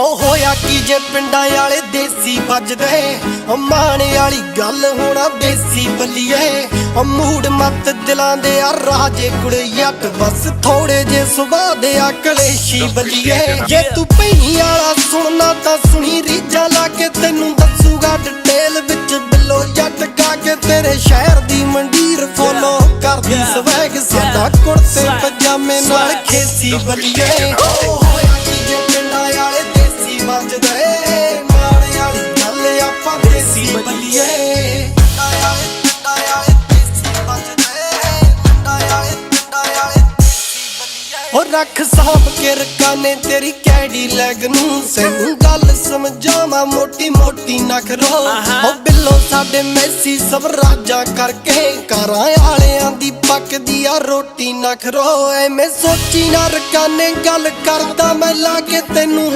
ਉਹ ਹੋਇਆ ਕੀ ਜੇ ਪਿੰਡਾਂ ਵਾਲੇ ਦੇਸੀ ਵੱਜਦੇ? ਉਹ ਮਾਣੇ ਵਾਲੀ ਗੱਲ ਹੋਣਾ ਦੇਸੀ ਬੱਲੀਏ। ਉਹ ਮੂਡ ਮੱਤ ਦਿਲਾਂ ਦੇ ਆ ਰਾਜੇ ਕੁੜੀਅਟ ਬਸ ਥੋੜੇ ਜੇ ਸੁਭਾਅ ਦੇ ਆ ਕਲੇਸ਼ੀ ਬੱਲੀਏ। ਜੇ ਤੂੰ ਭਈ ਵਾਲਾ ਸੁਣਨਾ ਤਾਂ ਸੁਣੀ ਰੀਜਾ ਲਾ ਕੇ ਤੈਨੂੰ ਦੱਸੂਗਾ ਡਿਟੇਲ ਵਿੱਚ ਬਿੱਲੋ ਜੱਟ ਗਾ ਕੇ ਤੇਰੇ ਸ਼ਹਿਰ ਦੀ ਮੰਡੀਰ ਫੋਲੋ ਕਰਦੀ ਸਵੈਗ ਸਾਡਾ ਕੁੜਤੇ ਪਜਾਮੇ ਨਾਲ ਖੇਸੀ ਬੱਲੀਏ। ਦੇਸੀ ਬੱਲੀਏ ਬੱਲੀਏ ਰੱਖ ਸਾਹਬ ਕੇ ਰਕਾਨੇ ਤੇਰੀ ਕੈਡੀ ਲੈਗ ਨੂੰ। ਸੈਨੂੰ ਗੱਲ ਸਮਝਾਵਾਂ ਮੋਟੀ ਮੋਟੀ ਨਖਰੋ ਉਹ ਬਿੱਲੋ ਸਾਡੇ ਮੈਸੀ ਸਭ ਰਾਜਾ ਕਰਕੇ। ਕਾਰਾਂ ਵਾਲਿਆਂ ਦੀ ਪੱਕਦੀ ਆ ਰੋਟੀ ਨਖਰੋ ਐਵੇਂ ਸੋਚੀ ਨਾ ਰਕਾਨੇ ਗੱਲ ਕਰਦਾ ਮੈਂ ਲਾ ਕੇ ਤੈਨੂੰ